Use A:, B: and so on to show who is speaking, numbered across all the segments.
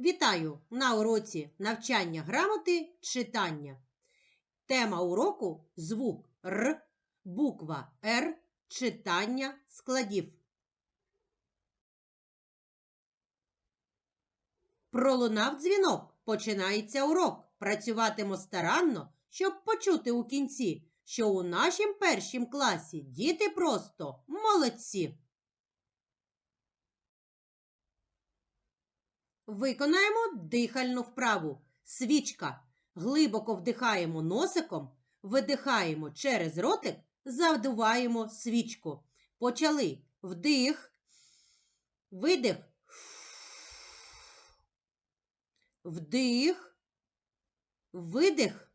A: Вітаю на уроці навчання грамоти читання. Тема уроку звук Р, буква Р, читання складів. Пролунав дзвінок. Починається урок. Працюватимо старанно, щоб почути у кінці, що у нашім першім класі діти просто молодці. Виконаємо дихальну вправу. Свічка. Глибоко вдихаємо носиком, видихаємо через ротик, задуваємо свічку. Почали вдих, видих, вдих, видих,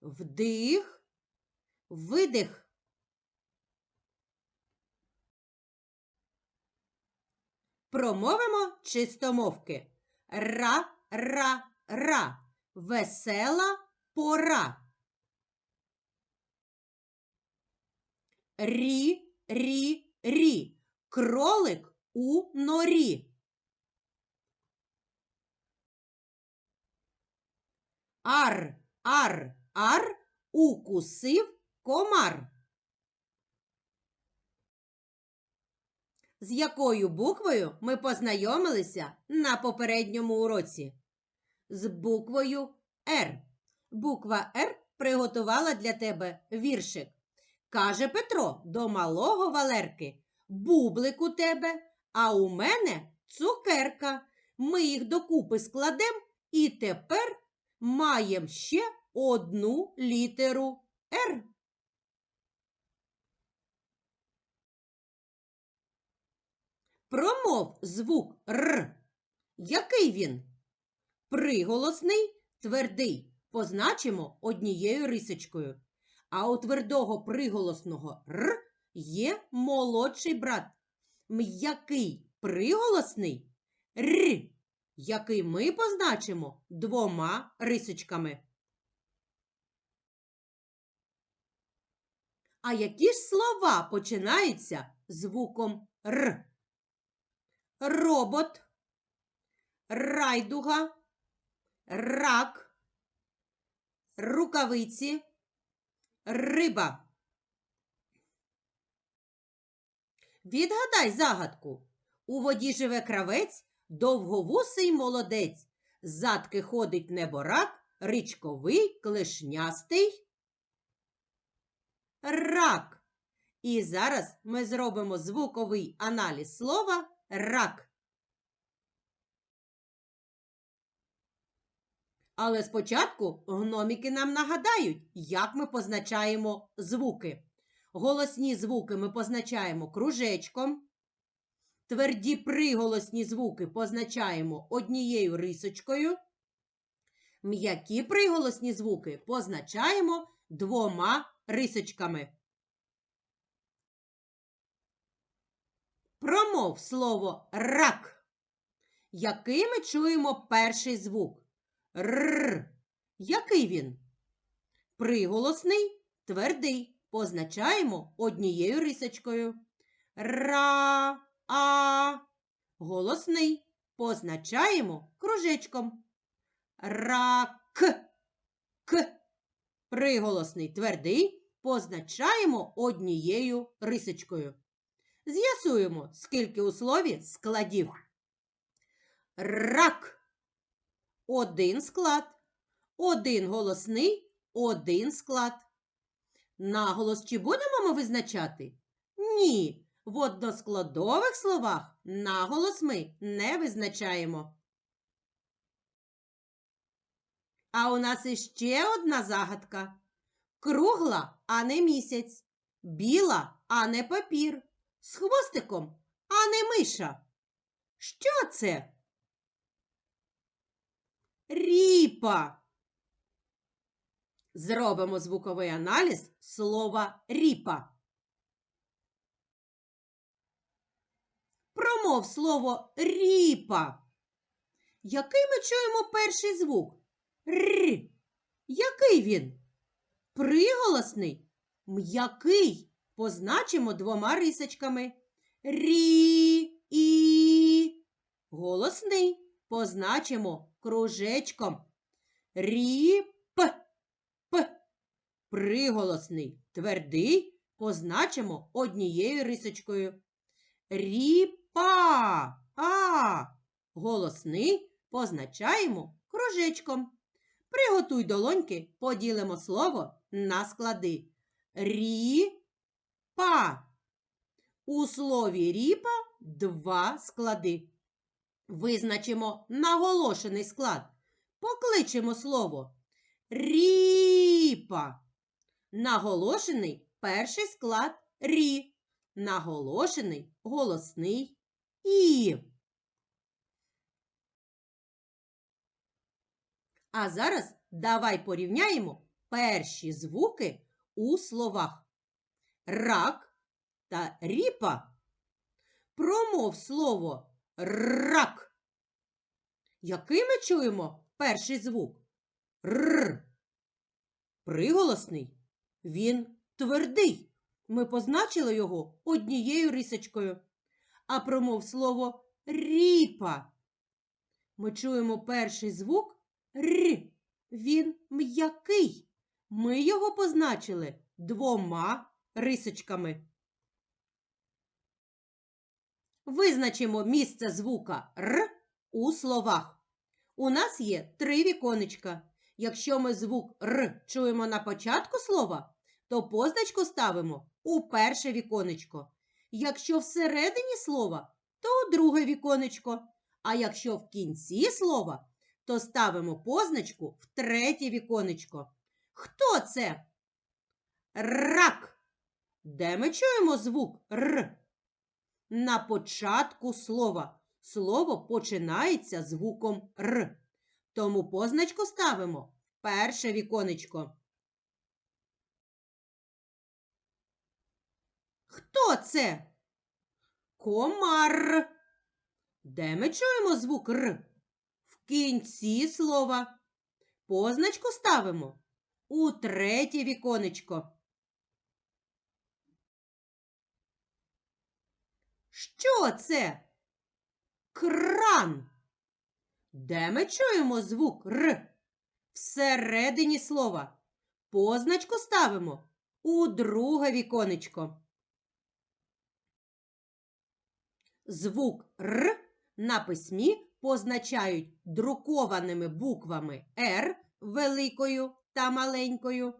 A: вдих, видих. Промовимо чистомовки. Ра, ра, ра. Весела пора. Рі, рі, рі. Кролик у норі. Ар, ар, ар. Укусив комар. З якою буквою ми познайомилися на попередньому уроці? З буквою Р. Буква Р приготувала для тебе віршик. Каже Петро до малого Валерки: Бублик у тебе, а у мене цукерка. Ми їх докупи складем і тепер маємо ще одну літеру Р. Промов звук Р. Який він? Приголосний, твердий. Позначимо однією рисочкою. А у твердого приголосного Р є молодший брат. М'який приголосний Р, який ми позначимо двома рисочками. А які ж слова починаються звуком Р? Робот, райдуга, рак, рукавиці, риба. Відгадай загадку. У воді живе кравець, довговусий молодець. Задки ходить неборак, річковий, клешнястий. Рак. І зараз ми зробимо звуковий аналіз слова рак. Але спочатку гноміки нам нагадають, як ми позначаємо звуки. Голосні звуки ми позначаємо кружечком. Тверді приголосні звуки позначаємо однією рисочкою. М'які приголосні звуки позначаємо двома рисочками. Промов слово рак. Який ми чуємо перший звук? Р. Який він? Приголосний, твердий. Позначаємо однією рисочкою. Ра, а. Голосний. Позначаємо кружечком. Рак. К. Приголосний твердий. Позначаємо однією рисочкою. З'ясуємо, скільки у слові складів. Рак. Один склад. Один голосний, один склад. Наголос чи будемо ми визначати? Ні. В односкладових словах наголос ми не визначаємо. А у нас іще одна загадка. Кругла, а не місяць. Біла, а не папір з хвостиком, а не миша. Що це? Ріпа. Зробимо звуковий аналіз слова ріпа. Промов слово ріпа. Який ми чуємо перший звук? Р. Який він? Приголосний? М'який позначимо двома рисочками. Рі і Голосний позначимо кружечком. Ріп. П. Приголосний твердий позначимо однією рисочкою. Ріпа. А. Голосний позначаємо кружечком. Приготуй долоньки, поділимо слово на склади. Ріпа. У слові ріпа два склади. Визначимо наголошений склад. Покличемо слово ріпа. Наголошений перший склад рі. Наголошений голосний і. А зараз давай порівняємо перші звуки у словах. Рак та ріпа. Промов слово рак. Який ми чуємо перший звук? Р. Приголосний. Він твердий. Ми позначили його однією рисочкою. А промов слово ріпа. Ми чуємо перший звук Р. Він м'який. Ми його позначили двома рисочками. Визначимо місце звука Р у словах. У нас є три віконечка. Якщо ми звук Р чуємо на початку слова, то позначку ставимо у перше віконечко. Якщо всередині слова, то у друге віконечко. А якщо в кінці слова, то ставимо позначку в третє віконечко. Хто це? Рак. Де ми чуємо звук Р? На початку слова. Слово починається звуком Р. Тому позначку ставимо перше віконечко. Хто це? Комар. Де ми чуємо звук Р? В кінці слова. Позначку ставимо у третє віконечко. Що це? Кран. Де ми чуємо звук Р? Всередині слова. Позначку ставимо у друге віконечко. Звук Р на письмі позначають друкованими буквами Р великою та маленькою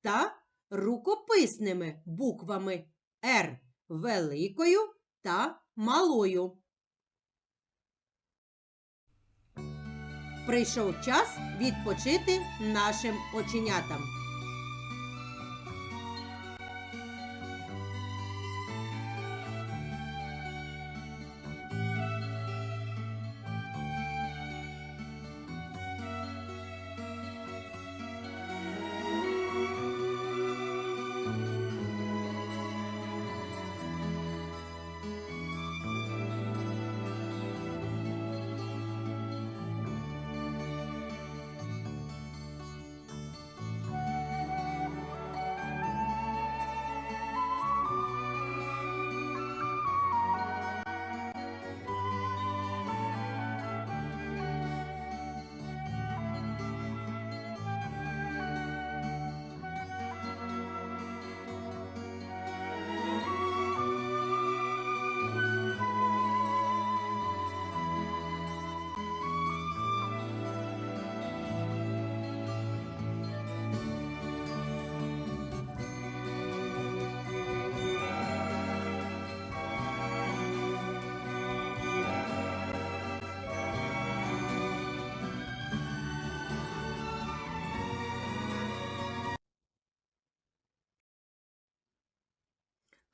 A: та рукописними буквами Р великою та малою. Прийшов час відпочити нашим оченятам.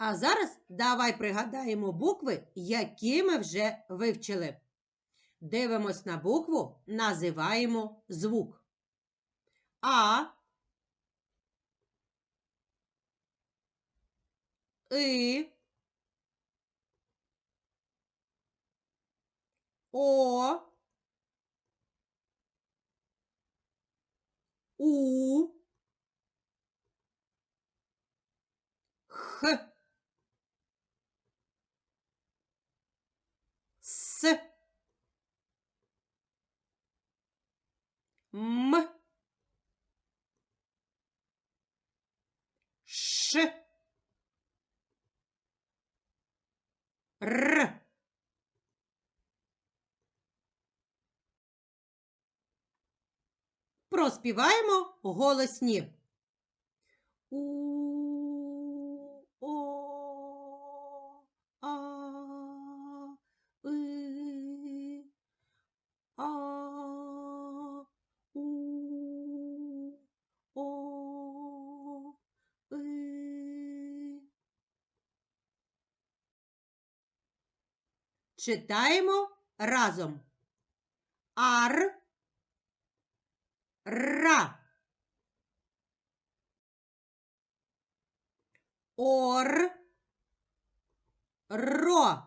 A: А зараз давай пригадаємо букви, які ми вже вивчили. Дивимось на букву, називаємо звук. А. И. О. У. Х. М. Ш. Р. Проспіваємо голосні. У Читаємо разом. Ар. Ра. Ор. Ро.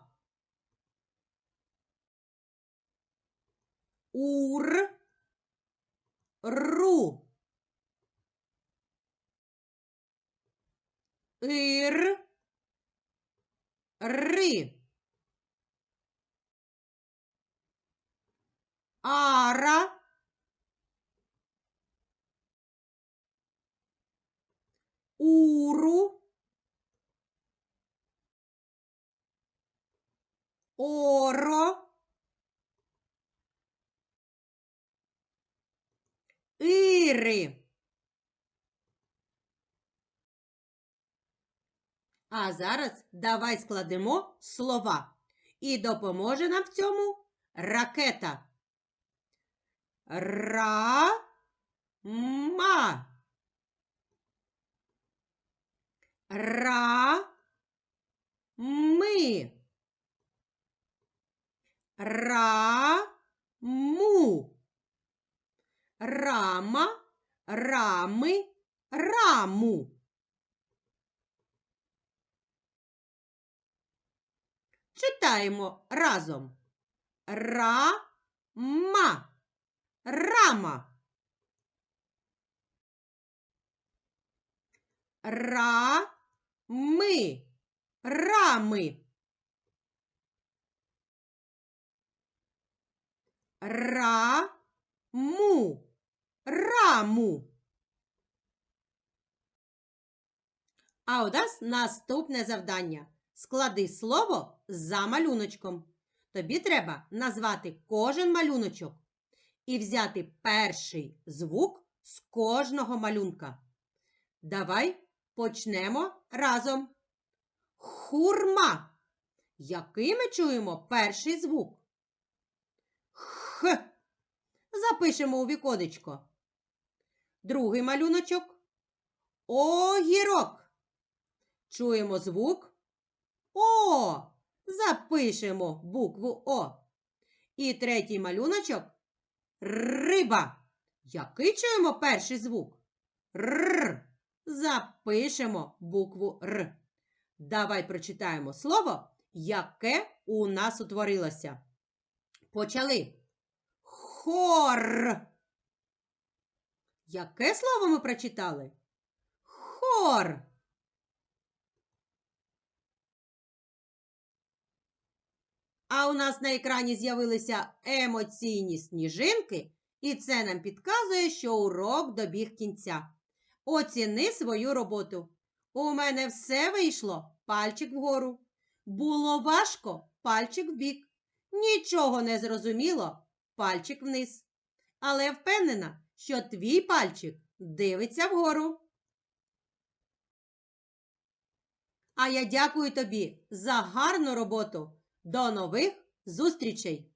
A: Ур. Ру. Ир. Ри. Ара. Уру. Оро. Іри. А зараз давай складемо слова. І допоможе нам в цьому ракета. Ра. Ма. Ра. Ми. Ра. Му. Рама. Рами. Раму. Читаємо разом. Ра-ма. Рама. Ра-ми. Рами. Ра-му. Раму. А у нас наступне завдання. Склади слово за малюночком. Тобі треба назвати кожен малюночок і взяти перший звук з кожного малюнка. Давай почнемо разом. Хурма. Який ми чуємо перший звук? Х. Запишемо у віконечко. Другий малюночок. Огірок. Чуємо звук О. Запишемо букву О. І третій малюночок риба. Який чуємо перший звук? Р. Запишемо букву Р. Давай прочитаємо слово, яке у нас утворилося. Почали. Хор. Яке слово ми прочитали? Хор. А у нас на екрані з'явилися емоційні сніжинки, і це нам підказує, що урок добіг кінця. Оціни свою роботу. У мене все вийшло пальчик вгору. Було важко пальчик вбік. Нічого не зрозуміло пальчик вниз. Але впевнена, що твій пальчик дивиться вгору. А я дякую тобі за гарну роботу. До нових зустрічей!